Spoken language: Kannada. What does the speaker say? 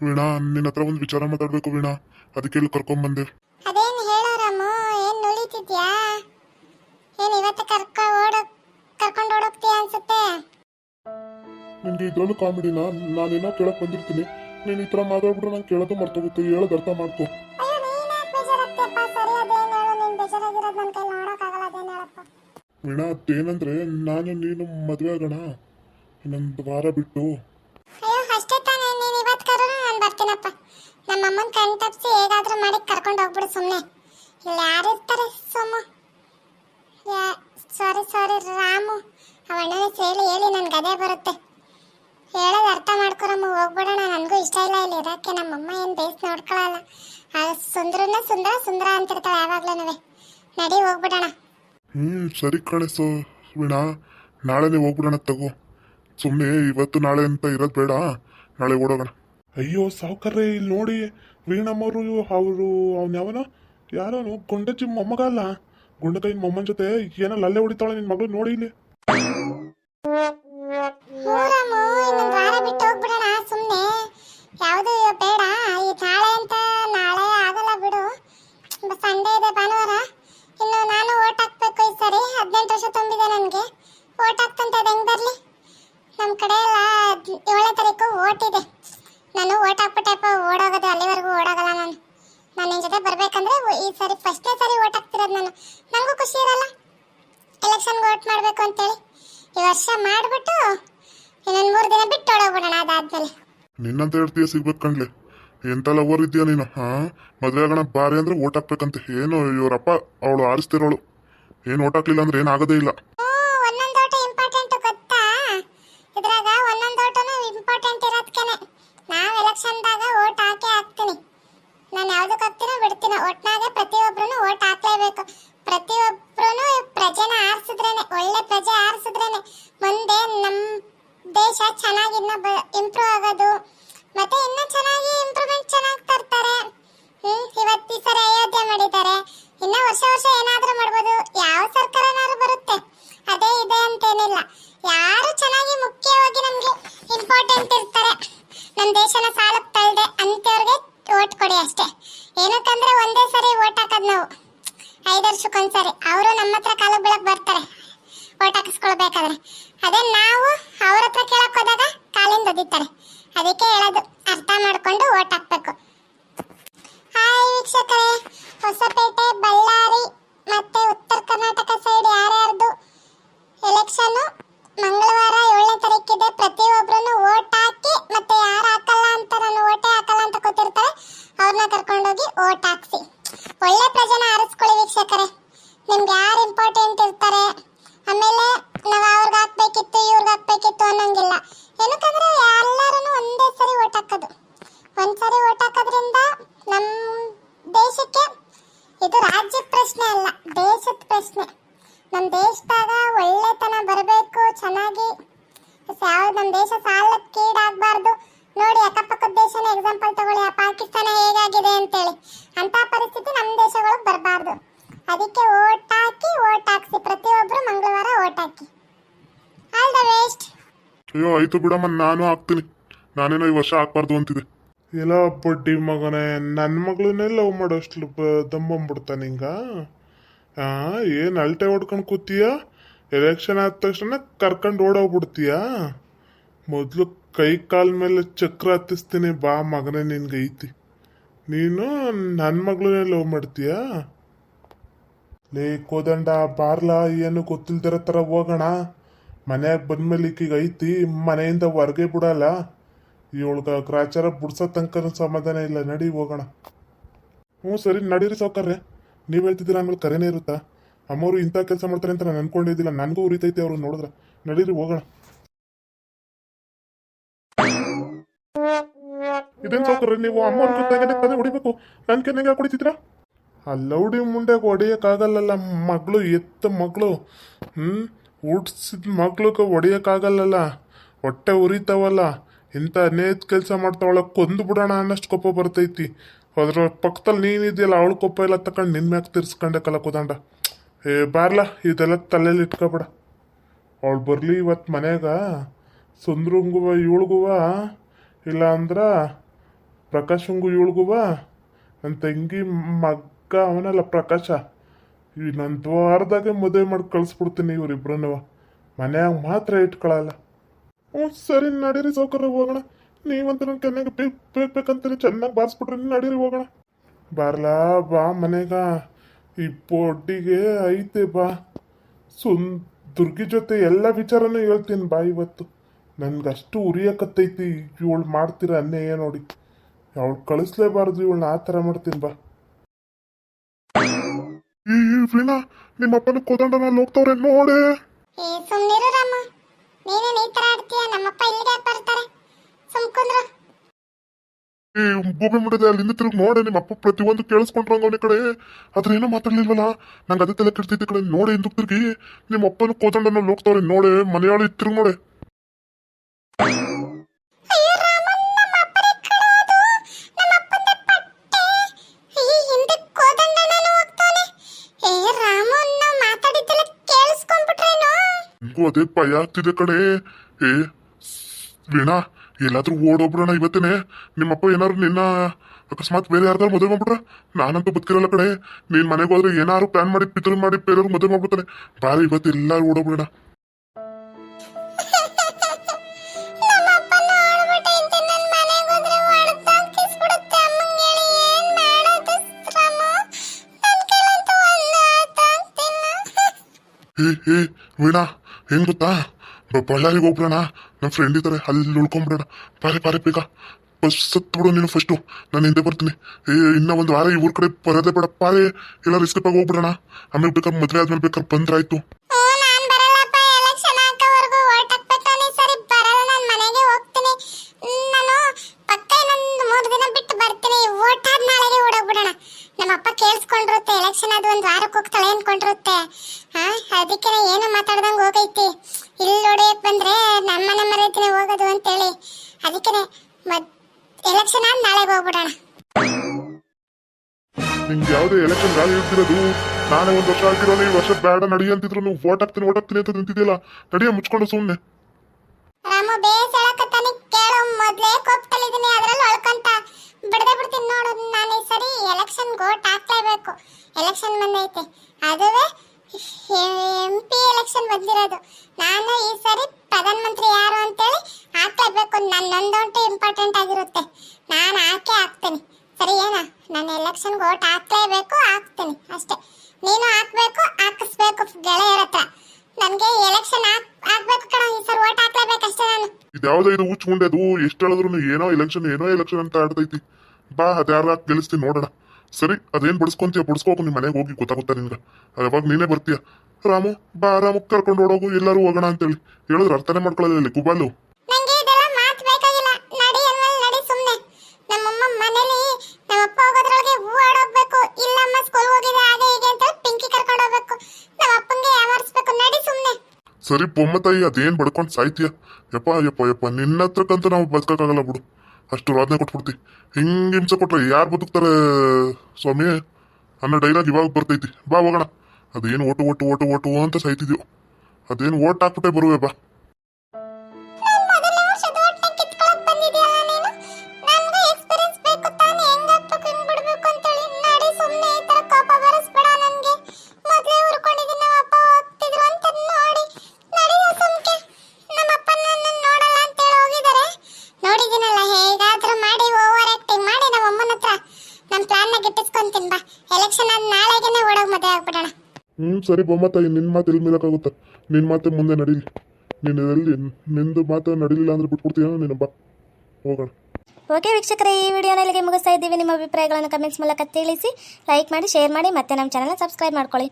ವೀಣಾ ನಿನ್ನ ಹತ್ರ ಒಂದು ವಿಚಾರ ಮಾತಾಡ್ಬೇಕು ವೀಣಾ. ಅದಕ್ಕೆ ಇಲ್ಲಿ ಕರ್ಕೊಂಬಂದೆ ಅದೇನು ಹೇಳೋ ರಾಮು? ಏನ್ ನುಳಿತಿದ್ಯಾ ಏನ್ ಇವತ್ತು ಕರ್ಕ ಓಡ ಕರ್ಕೊಂಡು ಓಡೋಗ್ತೀಯ ಅನ್ಸುತ್ತೆ? ನಿನ್ಗೆ ಇದ್ರಲ್ಲೂ ಕಾಮಿಡಿನ ನಾನೇನೋ ಕೇಳಕ್ ಬಂದಿರ್ತೀನಿ. ನೀನ್ ಈ ತರ ಮಾತಾಡ್ಬಿಟ್ರೆ ನಂಗೆ ಕೇಳೋದು ಮರ್ತೋಗುತ್ತೆ. ಹೇಳೋದು ಅರ್ಥ ಮಾಡ್ಕೊ. ವೀಣಾ ಅದೇನಂದ್ರೆ ನಾನು ನೀನು ಮದುವೆ ಆಗೋಣ. ಇನ್ನೊಂದು ವಾರ ಬಿಟ್ಟು ಅಯ್ಯೋ ಅಷ್ಟೇ ತಾನೇ ನೀನ್ ಇವತ್ತು ಕರೋಣ ನಾನು ಬರ್ತೀನಪ್ಪ ನಮ್ಮ ಅಮ್ಮನ ಕಣ್ ತಪ್ಪಿಸಿ ಹೇಗಾದ್ರೂ ಮಾಡಿ ಕರ್ಕೊಂಡು ಹೋಗ್ಬಿಡು ಸುಮ್ಮನೆ ಇಲ್ಲಿ ಯಾರು ಇರ್ತಾರೆ ಸೋಮು? ಸಾರಿ ಸಾರಿ ರಾಮು. ಅವ ಅಣ್ಣನ ಹೇಳಿ ಹೇಳಿ ನನ್ ಗದೆ ಬರುತ್ತೆ. ಹೇಳೋದು ಅರ್ಥ ಮಾಡ್ಕೊರಮ್ಮ ಹೋಗ್ಬಿಡೋಣ. ನನಗೂ ಇಷ್ಟ ಇಲ್ಲ ಇಲ್ಲಿ ಇರೋಕ್ಕೆ. ನಮ್ಮಮ್ಮ ಏನು ಬೇಸ್ ನೋಡ್ಕೊಳಲ್ಲ. ಆ ಸುಂದ್ರನ ಸುಂದರ ಸುಂದರ ಅಂತಿರ್ತಾಳೆ ಯಾವಾಗ್ಲೂ ನಡಿ, ಹೋಗ್ಬಿಡೋಣ. ಹ್ಮ್, ಸರಿ ಕಣೆ ಸೊ, ವೀಣಾ. ನಾಳೆನೇ ಹೋಗ್ಬಿಡೋಣ ತಗೋ. ಸುಮ್ಮನೆ ಇವತ್ತು ನಾಳೆ ಅಂತ ಇರೋದು ಬೇಡ. ನಾಳೆ ಓಡೋಗೋಣ. ಅಯ್ಯೋ, ಸಾವುಕಾರ್ರೆ, ಇಲ್ಲಿ ನೋಡಿ. ವೀಣಮ್ಮವರು ಅವರು ಅವ್ನ ಯಾವನ? ಯಾರೋ ಗುಂಡಜ್ಜಿ ಮೊಮ್ಮಗ ಅಲ್ಲ. ಗುಂಡಕೈ ಮೊಮ್ಮನ ಜೊತೆ ಏನೋ ಲಲ್ಲೆ ಹೊಡಿತಾಳೆ ನಿನ್ ಮಗಳು ನೋಡಿ ಇಲ್ಲಿ. ಓಟ್ ಹಾಕ್ತಂತ ಹೆಂಗ್ ಬರಲಿ? ನಮ್ಮ ಕಡೆ ಎಲ್ಲ ಏಳನೇ ತಾರೀಕು ಓಟ್ ಇದೆ. ನಾನು ಓಟ್ ಹಾಕ್ಬಿಟ್ಟೆಪ್ಪ ಓಡೋಗೋದು ಅಲ್ಲಿವರೆಗೂ ಓಡೋಗಲ್ಲ ನಾನು. ನಾನು ನಿನ್ನ ಜೊತೆ ಬರ್ಬೇಕಂದ್ರೆ ಈ ಸರಿ ಫಸ್ಟೇ ಸರಿ ಓಟ್ ಹಾಕ್ತಿರೋದು ನಾನು. ನನಗೂ ಖುಷಿ ಇರಲ್ಲ. ಎಲೆಕ್ಷನ್ಗೆ ಓಟ್ ಮಾಡಬೇಕು ಅಂತೇಳಿ. ಈ ವರ್ಷ ಮಾಡಿಬಿಟ್ಟು ಇನ್ನೊಂದು ಮೂರು ದಿನ ಬಿಟ್ಟು ಓಡೋಗ್ಬಿಡೋಣ ಅದಾದ್ಮೇಲೆ. ನಿನ್ನಂತ ಹೇಳ್ತೀಯ ಸಿಗ್ಬೇಕು ಕಣ್ಲೆ. ಎಂತ ಲವರ್ ಇದೆಯಾ ನೀನು, ಹಾ? ಮದುವೆ ಆಗೋಣ ಬಾರಿ ಅಂದ್ರೆ ಓಟ್ ಹಾಕ್ಬೇಕಂತೆ. ಏನು, ಇವರಪ್ಪ ಅವಳು ಆರಿಸ್ತಿರೋಳು. ಏನು ಓಟ್ ಹಾಕ್ಲಿಲ್ಲ ಅಂದ್ರೆ ಏನಾಗೋದೇ ಇಲ್ಲ. ಎಲೆಕ್ಷನ್ದಾಗ ಓಟ್ ಹಾಕೇ ಹಾಕ್ತೀನಿ ನಾನು ಯಾವ್ದಕ್ಕೆ ಹಾಕ್ತೀನೋ ಬಿಡ್ತೀನೋ. ಒಟ್ನಾಗೆ ಪ್ರತಿಯೊಬ್ಬರೂ ಓಟ್ ಹಾಕ್ಲೇಬೇಕು. ಪ್ರತಿಯೊಬ್ಬರೂ ಪ್ರಜೆನ ಆರಿಸಿದ್ರೇನೆ, ಒಳ್ಳೆ ಪ್ರಜೆ ಆರಿಸಿದ್ರೇನೆ. ಮುಂದೆ ನಮ್ಮ ದೇಶ ಚೆನ್ನಾಗಿ ಇನ್ನ ಇಂಪ್ರೂವ್ ಆಗೋದು. ಮತ್ತೆ ಇನ್ನ ಚೆನ್ನಾಗಿ ಇಂಪ್ರೂವ್ಮೆಂಟ್ ಚೆನ್ನಾಗಿ ತರ್ತಾರೆ ಹ್ಮ್ ಇವತ್ತು ಈ ಸರಿ ಅಯೋಧ್ಯೆ ಮಾಡಿದ್ದಾರೆ ಇನ್ನ ವರ್ಷ ವರ್ಷ ಏನಾದ್ರೂ ಮಾಡ್ಬೋದು ಯಾವ ಸರ್ಕಾರನಾದ್ರೂ ಬರುತ್ತೆ ಅದೇ ಇದೆ ಅಂತೇನಿಲ್ಲ ಯಾರು ಚೆನ್ನಾಗಿ ಮುಖ್ಯವಾಗಿ ನಮ್ಗೆ ಇಂಪಾರ್ಟೆಂಟ್ ಇರ್ತಾರೆ ನಮ್ಮ ದೇಶನ ಸಾಲಕ್ಕೆ ತಳ್ದೆ ಅಂತವ್ರಿಗೆ ಓಟ್ ಕೊಡಿ ಅಷ್ಟೇ ಏನಕ್ಕಂದ್ರೆ ಒಂದೇ ಸರಿ ಓಟ್ ಹಾಕದ್ ನಾವು. ಐದು ವರ್ಷಕ್ಕೊಂದ್ಸರಿ ಅವರು ನಮ್ಮ ಹತ್ರ ಕಾಲು ಬೀಳಕ್ ಬರ್ತಾರೆ. ಓಟ್ ಹಾಕಿಸ್ಕೊಳ್ಬೇಕಾದ್ರೆ. ಅದೇ ನಾವು ಅವ್ರ ಹತ್ರ ಕೇಳಕ್ ಹೋದಾಗ ಕಾಲಿಂದ ಒದಿತಾರೆ. ಅದಕ್ಕೆ ಹೇಳೋದು ಅರ್ಥ ಮಾಡ್ಕೊಂಡು ಓಟ್ ಹಾಕ್ಬೇಕು. ಹಾಯ್ ವೀಕ್ಷಕರೇ. ಹೊಸಪೇಟೆ, ಬಳ್ಳಾರಿ, ಮತ್ತೆ ಉತ್ತರ ಕರ್ನಾಟಕ ಸೈಡ್ ಯಾರ್ಯಾರ್ದು ಎಲೆಕ್ಷನ್ ಮಂಗಳವಾರ ಏಳನೇ ತಾರೀಕಿದೆ ಪ್ರತಿಯೊಬ್ಬರೂ ಓಟ್ ಹಾಕಿ ಮತ್ತೆ ಯಾರು ಹಾಕಲ್ಲ ಅಂತ ನಾನು ಓಟೇ ಹಾಕಲ್ಲ ಅಂತ ಕೂತಿರ್ತಾರೆ ಅವ್ರನ್ನ ಕರ್ಕೊಂಡೋಗಿ ಓಟ್ ಹಾಕ್ಸಿ ಒಳ್ಳೆ ಪ್ರಜೆನ ಆರಿಸ್ಕೊಳ್ಳಿ ವೀಕ್ಷಕರೇ ನಿಮ್ಗೆ ಯಾರು ಇಂಪಾರ್ಟೆಂಟ್ ಇರ್ತಾರೆ ಆಮೇಲೆ ನಾವು ಅವ್ರಿಗೆ ಹಾಕ್ಬೇಕಿತ್ತು ಇವ್ರಿಗೆ ಹಾಕ್ಬೇಕಿತ್ತು ಅನ್ನೋಂಗಿಲ್ಲ ಏನಕ್ಕಂದ್ರೆ ಎಲ್ಲರೂ ಒಂದೇ ಸರಿ ಓಟ್ ಹಾಕೋದು ಒಂದ್ಸರಿ ಓಟ್ ಹಾಕೋದ್ರಿಂದ ನಮ್ಮ ದೇಶಕ್ಕೆ ಇದು ರಾಜ್ಯ ಪ್ರಶ್ನೆ ಅಲ್ಲ ದೇಶದ ಪ್ರಶ್ನೆ ನಮ್ಮ ದೇಶದಾಗ ಒಳ್ಳೆತನ ಬರಬೇಕು ಚೆನ್ನಾಗಿ ಯಾವ ನಮ್ಮ ದೇಶ ಸಾಲಕ್ಕೆ ಈಡಾಗಬಾರ್ದು. ನೋಡಿ ಅಕ್ಕಪಕ್ಕದ ದೇಶನ ಎಕ್ಸಾಂಪಲ್ ತಗೊಳ್ಳಿ. ಆ ಪಾಕಿಸ್ತಾನ ಹೇಗಾಗಿದೆ ಅಂತೇಳಿ. ಅಂತ ಪರಿಸ್ಥಿತಿ ನಮ್ಮ ದೇಶಗಳಿಗೆ ಬರಬಾರ್ದು. ಅದಕ್ಕೆ ಓಟ್ ಹಾಕಿ ಓಟ್ ಹಾಕ್ಸಿ. ಪ್ರತಿಯೊಬ್ಬರು ಮಂಗಳವಾರ ಓಟ್ ಹಾಕಿ. ಆಲ್ ದ ಬೆಸ್ಟ್ ಅಯ್ಯೋ ಆಯ್ತು ಬಿಡಮ್ಮ ನಾನು ಹಾಕ್ತೀನಿ. ನಾನೇನೋ ಈ ವರ್ಷ ಹಾಕ್ಬಾರ್ದು ಅಂತಿದೆ ಎಲ್ಲ ಬಡ್ಡಿ ಮಗನೇ ನನ್ನ ಮಗಳನ್ನೇ ಲವ್ ಮಾಡೋಷ್ಟು ದಮ್ಮಂಬಿಡ್ತಾನೆ ಹಿಂಗ. ಆ ಏನು ಅಲ್ಟೆ ಹೊಡ್ಕೊಂಡು ಕೂತೀಯ? ಎಲೆಕ್ಷನ್ ಆದ ತಕ್ಷಣ ಕರ್ಕೊಂಡು ಓಡೋಗ್ಬಿಡ್ತೀಯ? ಮೊದಲು ಕೈ ಕಾಲ ಮೇಲೆ ಚಕ್ರ ಹತ್ತಿಸ್ತೀನಿ, ಬಾ ಮಗನೇ ನಿನ್ಗೆ ಐತಿ. ನೀನು ನನ್ನ ಮಗಳನ್ನೇ ಲವ್ ಮಾಡ್ತೀಯಾ? ಲೇ, ಕೋದಂಡ, ಬಾರ್ಲಾ, ಏನು ಗೊತ್ತಿಲ್ದಿರೋ ಥರ ಹೋಗೋಣ. ಮನೆಯಾಗ ಬಂದ್ಮೇಲೆ ಈಕೀಗ ಐತಿ, ಮನೆಯಿಂದ ಹೊರಗೆ ಬಿಡಲ್ಲ. ಇವಳ್ಗ ಗ್ರಾಚಾರ ಬಿಡ್ಸೋ ತನಕ ಸಮಾಧಾನ ಇಲ್ಲ, ನಡಿ ಹೋಗೋಣ. ಹ್ಞೂ ಸರಿ, ನಡೀರಿ ಸೌಕರ್ಯ ನೀವು ಹೇಳ್ತಿದ್ದೀರ ಆಮೇಲೆ ಕರೆನೇ ಇರುತ್ತಾ? ಅಮ್ಮವರು ಇಂಥ ಕೆಲಸ ಮಾಡ್ತಾರೆ ಅಂತ ನಾನು ಅನ್ಕೊಂಡಿದ್ದಿಲ್ಲ, ನನಗೂ ಉರಿತೈತೆ ಅವ್ರು ನೋಡಿದ್ರೆ. ನಡೀರಿ, ಹೋಗೋಣ. ಇದೇನು ಸೌಕರ್ಯ ನೀವು ಅಮ್ಮ ತಾನೇ ಹೊಡಿಬೇಕು? ನನ್ ಕೆನ್ನೆಗೆ ಹೊಡಿತಿದ್ರ ಅಲ್ಲೌಡಿ ಮುಂಡೆ ಹೊಡಿಯೋಕ್ಕಾಗಲ್ಲಲ್ಲ ಮಗಳು, ಎತ್ತ ಮಗಳು. ಹ್ಮ್? ಹುಡ್ಸಿದ ಮಗ್ಳಿಗೆ ಹೊಡಿಯೋಕ್ಕಾಗಲ್ಲಲ್ಲ. ಹೊಟ್ಟೆ ಉರಿತಾವಲ್ಲ. ಇಂಥ ನೇತ್ ಕೆಲಸ ಮಾಡ್ತಾವಳ ಕೊಂದು ಬಿಡೋಣ ಅನ್ನಷ್ಟು ಕೋಪ ಬರ್ತೈತಿ. ಅದ್ರ ಪಕ್ಕದಲ್ಲಿ ನೀನಿದೆಯಲ್ಲ ಅವಳು ಕೋಪ ಎಲ್ಲ ತಕೊಂಡು ನಿನ್ನ ಮ್ಯಾಗ ತಿರ್ಸ್ಕೊಂಡೆ ಕಲ ಕುದಾಂಡ. ಏ, ಬಾರ್ಲ, ಇದೆಲ್ಲ ತಲೆಯಲ್ಲಿ ಇಟ್ಕೊಬೇಡ. ಅವಳು ಬರಲಿ ಇವತ್ತು ಮನೆಯಾಗ. ಸುಂದ್ರಂಗುವ, ಇವಳಿಗುವ ಇಲ್ಲ ಅಂದ್ರ ಪ್ರಕಾಶಂಗೂ ಇವಳಿಗೂ ಬಾ. ನನ್ನ ತಂಗಿ ಮಗ್ಗ ಅವನಲ್ಲ ಪ್ರಕಾಶ. ಇವ್ ನನ್ನ ದ್ವಾರದಾಗೆ ಮದುವೆ ಮಾಡಿ ಕಳಿಸ್ಬಿಡ್ತೀನಿ ಇವ್ರಿಬ್ರನ್ನವ ಮನ್ಯಾಗ ಮಾತ್ರ ಇಟ್ಕೊಳಲ್ಲ. ಹ್ಞೂ, ಸರಿ, ನಡೀರಿ ಸೌಕರ್ಯ ಹೋಗೋಣ. ನೀವಂತ ನನ್ನ ಕನ್ಯಾಗ ಬೇಕು ಬೇಕು ಚೆನ್ನಾಗಿ ಬಾರಿಸ್ಬಿಟ್ರಿ ನಡೀರಿ ಹೋಗೋಣ. ಬಾರ್ಲಾ, ಬಾ ಮನೆಗ. ಈ ಪೊಡ್ಡಿಗೆ ಐತೆ ಬಾ. ಸುನ್ ದುರ್ಗಿ ಜೊತೆ ಎಲ್ಲ ವಿಚಾರನೂ ಹೇಳ್ತೀನಿ ಬಾ ಇವತ್ತು. ನನ್ಗೆ ಅಷ್ಟು ಉರಿಯಕತ್ತೈತಿ ಇವಳು ಮಾಡ್ತೀರ ಅನ್ನೇ ನೋಡಿ. ಅವಳು ಕಳಿಸ್ಲೇಬಾರ್ದು ಇವಳನ್ನ ಆ ಥರ ಮಾಡ್ತೀನಿ ಬಾ. ಈ ವೀಣಾ ನಿಮ್ಮ ಅಪ್ಪನ ಕೋದಂಡನಲ್ಲಿ ಹೋಗ್ತವ್ರೆ ನೋಡೆ. ಏ ಸುಮ್ಮನಿರು ರಾಮ. ನೀನೇನ್ ಈ ತರ ಆಡ್ತೀಯ? ನಮ್ಮಪ್ಪ ಇಲ್ಲಿಗೆ ಯಾಕ್ ಬರ್ತಾರೆ? ಸುಮ್ಕೊಂಡ್ರು ಏ ಭೂಮಿ ಮುಟ್ಟದೆ ಅಲ್ಲಿಂದ ತಿರುಗಿ ನೋಡೆ ನಿಮ್ಮ ಅಪ್ಪ ಪ್ರತಿಯೊಂದು ಕೇಳಿಸ್ಕೊಂಡ್ರಂಗ ಅವನ ಕಡೆ. ಅದ್ರ ಏನೋ ಮಾತಾಡ್ಲಿಲ್ವಲ್ಲ? ನಂಗೆ ಅದೇ ತಲೆ ಕೆಡ್ತಿದ್ದ ಕಡೆ. ನೋಡೆ ಎಂದು ತಿರುಗಿ ನಿಮ್ಮ ಅಪ್ಪನ ಕೋದಂಡನಲ್ಲಿ ಹೋಗ್ತವ್ರೆ ನೋಡೆ ಮನೆಯಾಳಿ ತಿರುಗಿ ನೋಡೆ. ನಿಂಗೂ ಅದೇ ಭಯ ಆಗ್ತಿದೆ ಕಡೆ ಏ ವೀಣಾ ಎಲ್ಲಾದ್ರೂ ಓಡೋಗ್ಬಿಡೋಣ ಇವತ್ತೇನೆ. ನಿಮ್ಮಪ್ಪ ಏನಾದ್ರು ನಿನ್ನ ಅಕಸ್ಮಾತ್ ಬೇರೆ ಯಾರ್ದಾರು ಮದುವೆ ಮಾಡ್ಬಿಟ್ರ? ನಾನಂತೂ ಬದುಕಿರಲ್ಲ ಕಡೆ ನೀನ್ ಮನೆಗೆ ಹೋದ್ರೆ ಏನಾದ್ರು ಪ್ಲಾನ್ ಮಾಡಿ ಪಿತೂರಿ ಮಾಡಿ ಬೇರೆಯವ್ರು ಮದುವೆ ಮಾಡ್ಬಿಡ್ತಾನೆ. ಬಾರಿ ಇವತ್ತು ಎಲ್ಲಾರು ಓಡೋಗ್ಬಿಡೋಣ. ಏ ಏ ವೀಣಾ ಏನ್ ಗೊತ್ತಾ ಬಳ್ಳಾರಿಗೆ ಹೋಗ್ಬಿಡೋಣ? ನಮ್ಮ ಫ್ರೆಂಡ್ ಇದ್ದಾರೆ ಅಲ್ಲಿ ಉಳ್ಕೊಂಬಿಡೋಣ. ಪಾರೆ ಪಾರೆ ಬೇಗ. ಬಸ್ ಸತ್ಬಿಡು ನೀನು ಫಸ್ಟು ನಾನು ಹಿಂದೆ ಬರ್ತೀನಿ. ಏ, ಇನ್ನ ಒಂದು ವಾರ ಊರ್ ಕಡೆ ಬರೋದೇ ಬೇಡ. ಪಾರೆ ಎಲ್ಲ ರಿಸ್ಕ್ ಆಗಿ ಹೋಗ್ಬಿಡೋಣ. ಆಮೇಲೆ ಬೇಕಾದ್ರೆ ಮದುವೆ ಆದ್ಮೇಲೆ ಬೇಕಾದ್ರೆ ಬಂದ್ರಾಯ್ತು ನಾನ್ ಬಿಟ್ಟು ಬರ್ತೀನಿ. ನಮ್ಮಪ್ಪ ಕೇಳಿಸ್ಕೊಂಡಿರುತ್ತೆ ಎಲೆಕ್ಷನ್ ಅದು ಒಂದು ವಾರಕ್ಕೆ ಹೋಗ್ತಾಳೆ ಅನ್ಕೊಂಡಿರುತ್ತೆ. ಹಾ ಅದಕ್ಕೆ ಏನು ಮಾತಾಡ್ದಂಗೆ ಹೋಗೈತಿ. ಇಲ್ಲಿ ನೋಡಕ್ ಬಂದ್ರೆ ನಮ್ಮ ನಮ್ಮ ರೀತಿನೇ ಹೋಗೋದು ಅಂತೇಳಿ. ಅದಕ್ಕೆ ಮದ್ ಎಲೆಕ್ಷನ್ ಆದ ನಾಳೆಗೆ ಹೋಗ್ಬಿಡೋಣ. ನಿಮ್ಗೆ ಯಾವ್ದು ಎಲೆಕ್ಷನ್ ಗಾಳಿ ಇರ್ತಿರೋದು ನಾನೇ ಒಂದು ವರ್ಷ ಆಗಿರೋ ಈ ವರ್ಷ ಬೇಡ ನಡಿ ಅಂತಿದ್ರು ನೀವು. ವೋಟ್ ಹಾಕ್ತೀನಿ ವೋಟ್ ಹಾಕ್ತೀನಿ ಅಂತ ನಿಂತಿದ್ಯಲ್ಲ ನಡಿಯ ಮುಚ್ಕೊಂಡು ಸುಮ್ಮನೆ ರಾಮು ಬೇಸ್ ಹೇಳಕತ್ತಾನೆ ಕೇಳು. ಮೊದ್ಲೇ ಕೋಪದಲ್ಲಿದ್ದೀನಿ ಅದ್ರಲ್ಲಿ ಒಳ್ಕೊಂತ ಬಿಡದೆ ಬಿಡ್ತೀನಿ ನೋಡು. ನಾನು ಈ ಸರಿ ಎಲೆಕ್ಷನ್ ಓಟ್ ಹಾಕ್ಲೇಬೇಕು. ಎಲೆಕ್ಷನ್ ಬಂದೈತೆ. ಅದುವೇ ಎಂ ಪಿ ಎಲೆಕ್ಷನ್ ಬಂದಿರೋದು. ನಾನು ಈ ಸರಿ ಪ್ರಧಾನ ಮಂತ್ರಿ ಯಾರು ಅಂತೇಳಿ ಹಾಕ್ಲೇಬೇಕು. ನನ್ನೊಂದೊಂಟು ಇಂಪಾರ್ಟೆಂಟ್ ಆಗಿರುತ್ತೆ. ನಾನು ಹಾಕೇ ಹಾಕ್ತೀನಿ. ಸರಿ, ಏನಾ? ನಾನು ಎಲೆಕ್ಷನ್ಗೆ ಓಟ್ ಹಾಕ್ಲೇಬೇಕು, ಹಾಕ್ತೀನಿ. ಅಷ್ಟೇ. ನೀನು ಹಾಕ್ಬೇಕು, ಹಾಕಿಸ್ಬೇಕು ಗೆಳೆಯರ ಹತ್ರ. ನನಗೆ ಎಲೆಕ್ಷನ್ ಆಗ್ಬೇಕು ಕಣ, ಈ ಸರ್ ಓಟ್ ಹಾಕ್ಲೇಬೇಕಷ್ಟೇ ನಾನು. ಇದ್ಯಾವುದೋ ಇದು ಅದು ಎಷ್ಟು ಹೇಳಿದ್ರು ಏನೋ ಎಲೆಕ್ಷನ್ ಏನೋ ಎಲೆಕ್ಷನ್ ಅಂತ ಆಡ್ತೈತಿ. ಬಾ ಅದ್ಯಾರ ಗೆಲ್ಲಿಸ್ತೀನಿ, ನೋಡೋಣ. ಸರಿ, ಅದೇನ್ ಬಿಡಿಸ್ಕೊಂತೀಯ, ಬಿಡಿಸ್ಕೋಕು ನಿಮ್ಮ ಮನೆಗೆ ಹೋಗಿ, ಗೊತ್ತಾಗುತ್ತೆ ನಿನ್ಗೆ. ಯಾವಾಗ ನೀನೇ ಬರ್ತೀಯ? ರಾಮು, ಬಾ, ರಾಮು, ಕರ್ಕೊಂಡು ಓಡೋಗು, ಎಲ್ಲರೂ ಹೋಗೋಣ ಅಂತೇಳಿ. ಹೇಳಿದ್ರೆ ಅರ್ಥನೇ ಮಾಡ್ಕೊಳ್ಳೋದಿಲ್ಲ ಗುಬಾಲು. ಸರಿ ಬೊಮ್ಮತಾಯಿ, ಅದೇನ್ ಬಡ್ಕೊಂಡು ಸಾಯ್ತೀಯ? ಯಪ್ಪ ಯಪ್ಪ ಯಪ್ಪ, ನಿನ್ನ ಹತ್ರಕ್ಕಂತೂ ನಾವು ಬದುಕಕ್ಕಾಗಲ್ಲ ಬಿಡು. ಅಷ್ಟು ರಾಜನೆ ಕೊಟ್ಬಿಡ್ತಿ. ಹಿಂಗೆ ಹಿಂಸೆ ಕೊಟ್ರೆ ಯಾರು ಬದುಕ್ತಾರೆ ಸ್ವಾಮಿ ಅನ್ನೋ ಡೈಲಾಗ್ ಇವಾಗ ಬರ್ತೈತಿ. ಬಾ ಹೋಗೋಣ. ಅದೇನು ಓಟು ಓಟು ಓಟು ಓಟು ಅಂತ ಸಾಯ್ತಿದ್ಯೋ. ಅದೇನು ಓಟ್ ಹಾಕ್ಬಿಟ್ಟೆ ಬರುವೆ, ಬಾ. ಆದ ನಾಳೆಗೆನೆ ಮತ್ತೆ ಮದುವೆ ಆಗ್ಬಿಡೋಣ. ಹ್ಞೂ ಸರಿ ಬೊಮ್ಮತ್ತ ತಾಯಿ ನಿನ್ನ ಮಾತು ಎಲ್ಲಿ ಮೀರಕ್ಕಾಗುತ್ತಾ ನಿನ್ನ ಮಾತೆ ಮುಂದೆ ನಡೀಲಿ. ನೀನು ಎಲ್ಲಿ ನಿಂದು ಮಾತು ನಡೀಲಿಲ್ಲ ಅಂದ್ರೆ ಬಿಟ್ಬಿಡ್ತೀಯ? ನಿನ್ನ ಬಾ ಹೋಗೋಣ. ಓಕೆ ವೀಕ್ಷಕರೇ ಈ ವಿಡಿಯೋನ ಇಲ್ಲಿಗೆ ಮುಗಿಸ್ತಾ ಇದ್ದೀವಿ. ನಿಮ್ಮ ಅಭಿಪ್ರಾಯಗಳನ್ನು ಕಮೆಂಟ್ಸ್ ಮೂಲಕ ತಿಳಿಸಿ ಲೈಕ್ ಮಾಡಿ ಶೇರ್ ಮಾಡಿ ಮತ್ತೆ ನಮ್ಮ ಚಾನಲ್ನ ಸಬ್ಸ್ಕ್ರೈಬ್ ಮಾಡ್ಕೊಳ್ಳಿ.